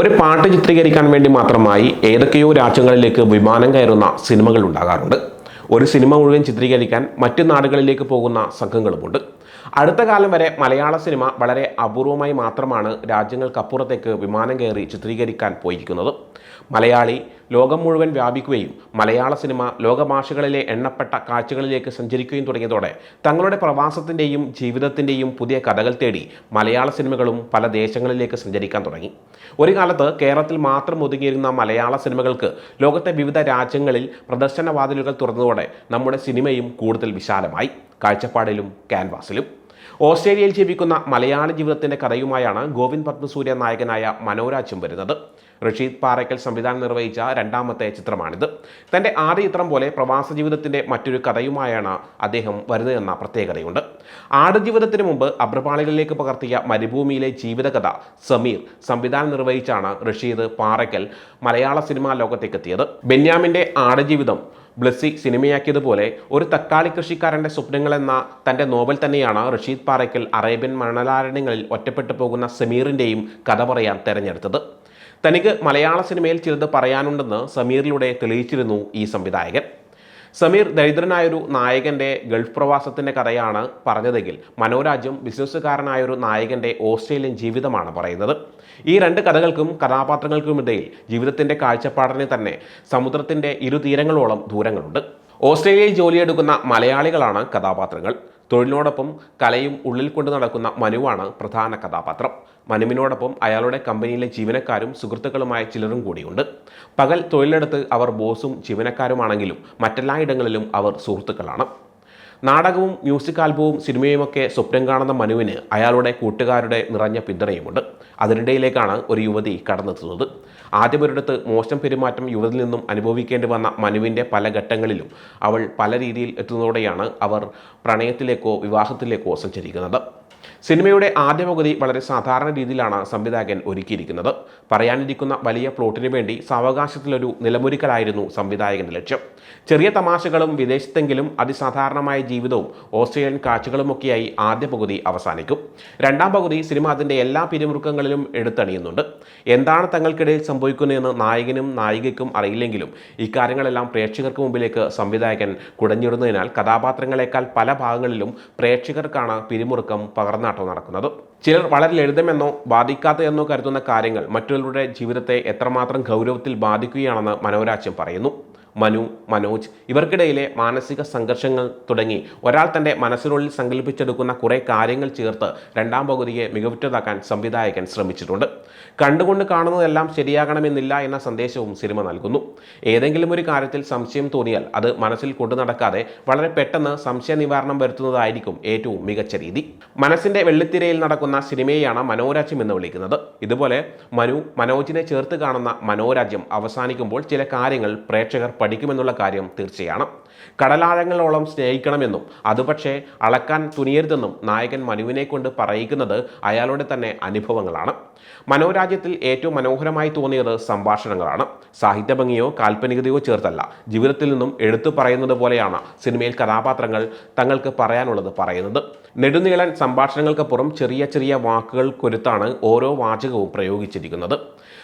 ഒരു പാട്ട് ചിത്രീകരിക്കാൻ വേണ്ടി മാത്രമായി ഏതൊക്കെയോ രാജ്യങ്ങളിലേക്ക് വിമാനം കയറുന്ന സിനിമകൾ ഉണ്ടാകാറുണ്ട്. ഒരു സിനിമ മുഴുവൻ ചിത്രീകരിക്കാൻ മറ്റു നാടുകളിലേക്ക് പോകുന്ന സംഘങ്ങളുമുണ്ട്. അടുത്ത കാലം വരെ മലയാള സിനിമ വളരെ അപൂർവമായി മാത്രമാണ് രാജ്യങ്ങൾക്കപ്പുറത്തേക്ക് വിമാനം കയറി ചിത്രീകരിക്കാൻ പോയിരിക്കുന്നത്. മലയാളി ലോകം മുഴുവൻ വ്യാപിക്കുകയും മലയാള സിനിമ ലോകഭാഷകളിലെ എണ്ണപ്പെട്ട കാഴ്ചകളിലേക്ക് സഞ്ചരിക്കുകയും തുടങ്ങിയതോടെ തങ്ങളുടെ പ്രവാസത്തിന്റെയും ജീവിതത്തിന്റെയും പുതിയ കഥകൾ തേടി മലയാള സിനിമകളും പല ദേശങ്ങളിലേക്ക് സഞ്ചരിക്കാൻ തുടങ്ങി. ഒരു കാലത്ത് കേരളത്തിൽ മാത്രം ഒതുങ്ങിയിരുന്ന മലയാള സിനിമകൾക്ക് ലോകത്തെ വിവിധ രാജ്യങ്ങളിൽ പ്രദർശനവാതിലുകൾ തുറന്നതോടെ നമ്മുടെ സിനിമയും കൂടുതൽ വിശാലമായി. കാഴ്ചപ്പാടിലും ക്യാൻവാസിലും. ഓസ്ട്രേലിയയിൽ ജീവിക്കുന്ന മലയാള ജീവിതത്തിന്റെ കഥയുമായാണ് ഗോവിന്ദ് പത്മസൂര്യ നായകനായ മനോരാജും വരുന്നത്. റഷീദ് പാറയ്ക്കൽ സംവിധാനം നിർവഹിച്ച രണ്ടാമത്തെ ചിത്രമാണിത്. തന്റെ ആദ്യ ചിത്രം പോലെ പ്രവാസ ജീവിതത്തിന്റെ മറ്റൊരു കഥയുമായാണ് അദ്ദേഹം വരുന്നതെന്ന പ്രത്യേകതയുണ്ട്. ആടുജീവിതത്തിന് മുമ്പ് അബ്രപാളികളിലേക്ക് പകർത്തിയ മരുഭൂമിയിലെ ജീവിതകഥ സമീർ സംവിധാനം നിർവഹിച്ചാണ് റഷീദ് പാറയ്ക്കൽ മലയാള സിനിമാ ലോകത്തേക്കെത്തിയത്. ബെന്യാമിന്റെ ആടുജീവിതം ബ്ലസ്സി സിനിമയാക്കിയതുപോലെ ഒരു തക്കാളി കൃഷിക്കാരന്റെ സ്വപ്നങ്ങളെന്ന തന്റെ നോവൽ തന്നെയാണ് റഷീദ് പാറയ്ക്കൽ അറേബ്യൻ മണലാരണ്യങ്ങളിൽ ഒറ്റപ്പെട്ടു പോകുന്ന സമീറിന്റെയും കഥ പറയാൻ തെരഞ്ഞെടുത്തത്. തനിക്ക് മലയാള സിനിമയിൽ ചിലത് പറയാനുണ്ടെന്ന് സമീറിലൂടെ തെളിയിച്ചിരുന്നു ഈ സംവിധായകൻ. സമീർ ദരിദ്രനായൊരു നായകന്റെ ഗൾഫ് പ്രവാസത്തിന്റെ കഥയാണ് പറഞ്ഞതെങ്കിൽ മനോരാജ്യം ബിസിനസ്സുകാരനായൊരു നായകന്റെ ഓസ്ട്രേലിയൻ ജീവിതമാണ് പറയുന്നത്. ഈ രണ്ട് കഥകൾക്കും കഥാപാത്രങ്ങൾക്കുമിടയിൽ ജീവിതത്തിന്റെ കാഴ്ചപ്പാടിനെ തന്നെ സമുദ്രത്തിന്റെ ഇരുതീരങ്ങളോളം ദൂരങ്ങളുണ്ട്. ഓസ്ട്രേലിയയിൽ ജോലിയെടുക്കുന്ന മലയാളികളാണ് കഥാപാത്രങ്ങൾ. തൊഴിലിനോടൊപ്പം കലയും ഉള്ളിൽ കൊണ്ട് നടക്കുന്ന മനുവാണ് പ്രധാന കഥാപാത്രം. മനുവിനോടൊപ്പം അയാളുടെ കമ്പനിയിലെ ജീവനക്കാരും സുഹൃത്തുക്കളുമായ ചിലരും കൂടിയുണ്ട്. പകൽ തൊഴിലെടുത്ത് അവർ ബോസും ജീവനക്കാരുമാണെങ്കിലും മറ്റെല്ലായിടങ്ങളിലും അവർ സുഹൃത്തുക്കളാണ്. നാടകവും മ്യൂസിക് ആൽബവും സിനിമയുമൊക്കെ സ്വപ്നം കാണുന്ന മനുവിന് അയാളുടെ കൂട്ടുകാരുടെ നിറഞ്ഞ പിന്തുണയുമുണ്ട്. അതിനിടയിലേക്കാണ് ഒരു യുവതി കടന്നെത്തുന്നത്. ആദ്യമൊരിടത്ത് മോശം പെരുമാറ്റം യുവതിൽ നിന്നും അനുഭവിക്കേണ്ടി വന്ന മനുവിന്റെ പല ഘട്ടങ്ങളിലും അവൾ പല രീതിയിൽ എത്തുന്നതോടെയാണ് അവർ പ്രണയത്തിലേക്കോ വിവാഹത്തിലേക്കോ സഞ്ചരിക്കുന്നത്. സിനിമയുടെ ആദ്യ പകുതി വളരെ സാധാരണ രീതിയിലാണ് സംവിധായകൻ ഒരുക്കിയിരിക്കുന്നത്. പറയാനിരിക്കുന്ന വലിയ പ്ലോട്ടിന് വേണ്ടി സാവകാശത്തിലൊരു നിലമൊരുക്കലായിരുന്നു സംവിധായകന്റെ ലക്ഷ്യം. ചെറിയ തമാശകളും വിദേശത്തെങ്കിലും അതിസാധാരണമായ ജീവിതവും ഓസ്ട്രേലിയൻ കാഴ്ചകളുമൊക്കെയായി ആദ്യ പകുതി അവസാനിക്കും. രണ്ടാം പകുതി സിനിമ അതിന്റെ എല്ലാ പിരിമുറുക്കങ്ങളിലും എടുത്തണിയുന്നുണ്ട്. എന്താണ് തങ്ങൾക്കിടയിൽ സംഭവിക്കുന്നതെന്ന് നായകനും നായികയ്ക്കും അറിയില്ലെങ്കിലും ഇക്കാര്യങ്ങളെല്ലാം പ്രേക്ഷകർക്ക് മുമ്പിലേക്ക് സംവിധായകൻ കുടഞ്ഞിടുന്നതിനാൽ കഥാപാത്രങ്ങളെക്കാൾ പല ഭാഗങ്ങളിലും പ്രേക്ഷകർക്കാണ് പിരിമുറുക്കം പകർന്നാട്ടം നടക്കുന്നത്. ചിലർ വളരെ ലളിതമെന്നോ ബാധിക്കാത്തതെന്നോ കരുതുന്ന കാര്യങ്ങൾ മറ്റുള്ളവരുടെ ജീവിതത്തെ എത്രമാത്രം ഗൗരവത്തിൽ ബാധിക്കുകയാണെന്ന് മനോരാജ്യം പറയുന്നു. മനു മനോജ് ഇവർക്കിടയിലെ മാനസിക സംഘർഷങ്ങൾ തുടങ്ങി ഒരാൾ തന്റെ മനസ്സിനുള്ളിൽ സങ്കല്പിച്ചെടുക്കുന്ന കുറേ കാര്യങ്ങൾ ചേർത്ത് രണ്ടാം പകുതിയെ മികവുറ്റതാക്കാൻ സംവിധായകൻ ശ്രമിച്ചിട്ടുണ്ട്. കണ്ടുകൊണ്ട് കാണുന്നതെല്ലാം ശരിയാകണമെന്നില്ല എന്ന സന്ദേശവും സിനിമ നൽകുന്നു. ഏതെങ്കിലും ഒരു കാര്യത്തിൽ സംശയം തോന്നിയാൽ അത് മനസ്സിൽ കൊണ്ടു നടക്കാതെ വളരെ പെട്ടെന്ന് സംശയ നിവാരണം വരുത്തുന്നതായിരിക്കും ഏറ്റവും മികച്ച രീതി. മനസ്സിന്റെ വെള്ളിത്തിരയിൽ നടക്കുന്ന സിനിമയെയാണ് മനോരാജ്യം എന്ന് വിളിക്കുന്നത്. ഇതുപോലെ മനു മനോജിനെ ചേർത്ത് കാണുന്ന മനോരാജ്യം അവസാനിക്കുമ്പോൾ ചില കാര്യങ്ങൾ പ്രേക്ഷകർ പഠിക്കുമെന്നുള്ള കാര്യം തീർച്ചയാണ്. കടലാഴങ്ങളോളം സ്നേഹിക്കണമെന്നും അത് പക്ഷേ അളക്കാൻ തുനിയരുതെന്നും നായകൻ മനുവിനെ കൊണ്ട് പറയിക്കുന്നത് അയാളുടെ തന്നെ അനുഭവങ്ങളാണ്. മനോരാജ്യത്തിൽ ഏറ്റവും മനോഹരമായി തോന്നിയത് സംഭാഷണങ്ങളാണ്. സാഹിത്യഭംഗിയോ കാൽപ്പനികതയോ ചേർത്തല്ല. ജീവിതത്തിൽ നിന്നും എടുത്തു പറയുന്നത് പോലെയാണ് സിനിമയിൽ കഥാപാത്രങ്ങൾ തങ്ങൾക്ക് പറയാനുള്ളത് പറയുന്നത്. നെടുനീളൻ സംഭാഷണങ്ങൾക്കപ്പുറം ചെറിയ ചെറിയ വാക്കുകൾ കൊരുത്താണ് ഓരോ വാചകവും പ്രയോഗിച്ചിരിക്കുന്നത്.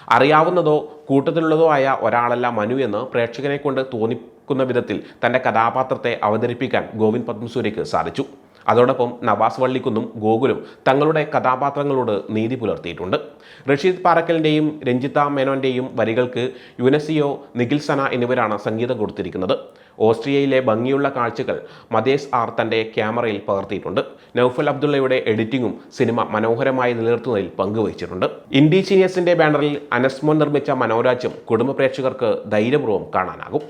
അറിയാവുന്നതോ കൂട്ടത്തിലുള്ളതോ ആയ ഒരാളല്ല മനു എന്ന് പ്രേക്ഷകനെ കൊണ്ട് തോന്നിക്കുന്ന വിധത്തിൽ തന്റെ കഥാപാത്രത്തെ അവതരിപ്പിക്കാൻ ഗോവിന്ദ് പത്മസൂര്യക്ക് സാധിച്ചു. അതോടൊപ്പം നവാസ് വള്ളിക്കുന്നും ഗോകുലും തങ്ങളുടെ കഥാപാത്രങ്ങളോട് നീതി പുലർത്തിയിട്ടുണ്ട്. റഷീദ് പാറക്കലിന്റെയും രഞ്ജിത മേനോന്റെയും വരികൾക്ക് യുനസിയോ നിഖിൽ സന എന്നിവരാണ് സംഗീതം കൊടുത്തിരിക്കുന്നത്. ഓസ്ട്രിയയിലെ ഭംഗിയുള്ള കാഴ്ചകൾ മദേസ് ആർ തന്റെ ക്യാമറയിൽ പകർത്തിയിട്ടുണ്ട്. നൌഫൽ അബ്ദുള്ളയുടെ എഡിറ്റിംഗും സിനിമ മനോഹരമായി നിലനിർത്തുന്നതിൽ പങ്കുവഹിച്ചിട്ടുണ്ട്. ഇൻഡി ഇൻഡിജീനിയസിന്റെ ബാനറിൽ അനസ്മോൻ നിർമ്മിച്ച മനോരാജ്യം കുടുംബ പ്രേക്ഷകർക്ക് ധൈര്യപൂർവം കാണാനാകും.